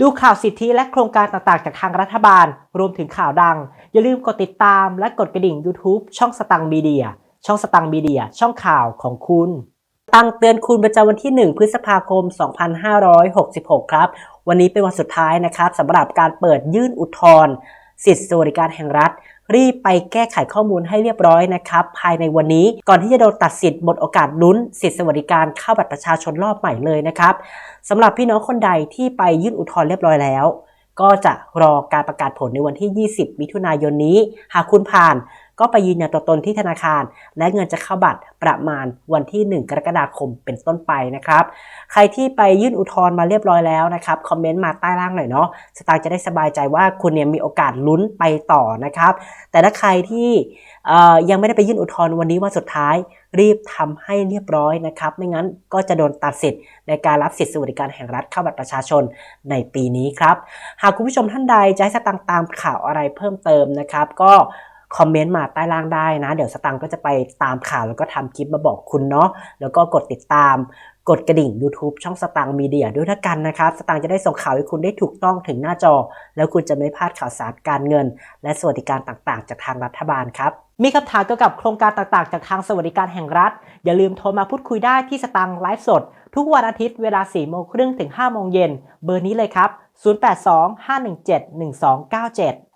ดูข่าวสิทธิและโครงการต่างๆ จากทางรัฐบาล รวมถึงข่าวดัง อย่าลืมกดติดตามและกดกระดิ่ง YouTube ช่องสตังมีเดีย ช่องสตังมีเดีย ช่องข่าวของคุณ ตังเตือนคุณประจำวันที่ 1 พฤษภาคม 2566 ครับ วันนี้เป็นวันสุดท้ายนะครับสำหรับการเปิดยื่นอุทธรณ์สิทธิสวัสดิการแห่งรัฐ รีบไปแก้ไขข้อมูลให้เรียบร้อยนะครับ ภายในวันนี้ก่อนที่จะโดนตัดสิทธิ์หมดโอกาสลุ้นสิทธิสวัสดิการเข้าบัตรประชาชนรอบใหม่เลยนะครับสำหรับพี่น้องคนใดที่ไปยื่นอุทธรณ์เรียบร้อยแล้ว ก็จะรอการประกาศผลในวันที่ 20 มิถุนายนนี้ หากคุณผ่าน ก็ไปยืนยันตัวตนที่ธนาคาร และเงินจะเข้าบัตรประมาณวันที่ 1 กรกฎาคมเป็นต้นไปนะครับ ใครที่ไปยื่นอุทธรณ์มาเรียบร้อยแล้วนะครับคอมเมนต์มาใต้ล่างหน่อยเนาะสตางค์จะได้สบายใจว่าคุณเนี่ยมีโอกาสลุ้นไปต่อนะครับ แต่ถ้าใครที่ยังไม่ได้ไปยื่นอุทธรณ์วันนี้วันสุดท้ายรีบทำให้เรียบร้อยนะครับ ไม่งั้นก็จะโดนตัดสิทธิ์ในการรับสิทธิสวัสดิการแห่งรัฐเข้าบัตรประชาชนในปีนี้ครับ หากคุณผู้ชมท่านใดจะให้สตังค์ตามข่าวอะไรเพิ่มเติมนะครับ ก็ คอมเมนต์มาใต้ล่างได้นะ เดี๋ยวสตังก็จะไปตามข่าวแล้วก็ทำคลิปมาบอกคุณเนาะแล้วก็กดติดตามกดกระดิ่ง YouTube ช่องสตางมีเดียด้วยละกันนะครับ สตางจะได้ส่งข่าวให้คุณได้ถูกต้องถึงหน้าจอ แล้วคุณจะไม่พลาดข่าวสารการเงิน และสวัสดิการต่างๆ จากทางรัฐบาลครับ มีคำถามเกี่ยวกับโครงการต่างๆ จากทางสวัสดิการแห่งรัฐ อย่าลืมโทรมาพูดคุยได้ที่สตางไลฟ์สด ทุกวันอาทิตย์เวลา4โมงครึ่งถึง5โมงเย็นเบอร์นี้เลยครับ 0825171297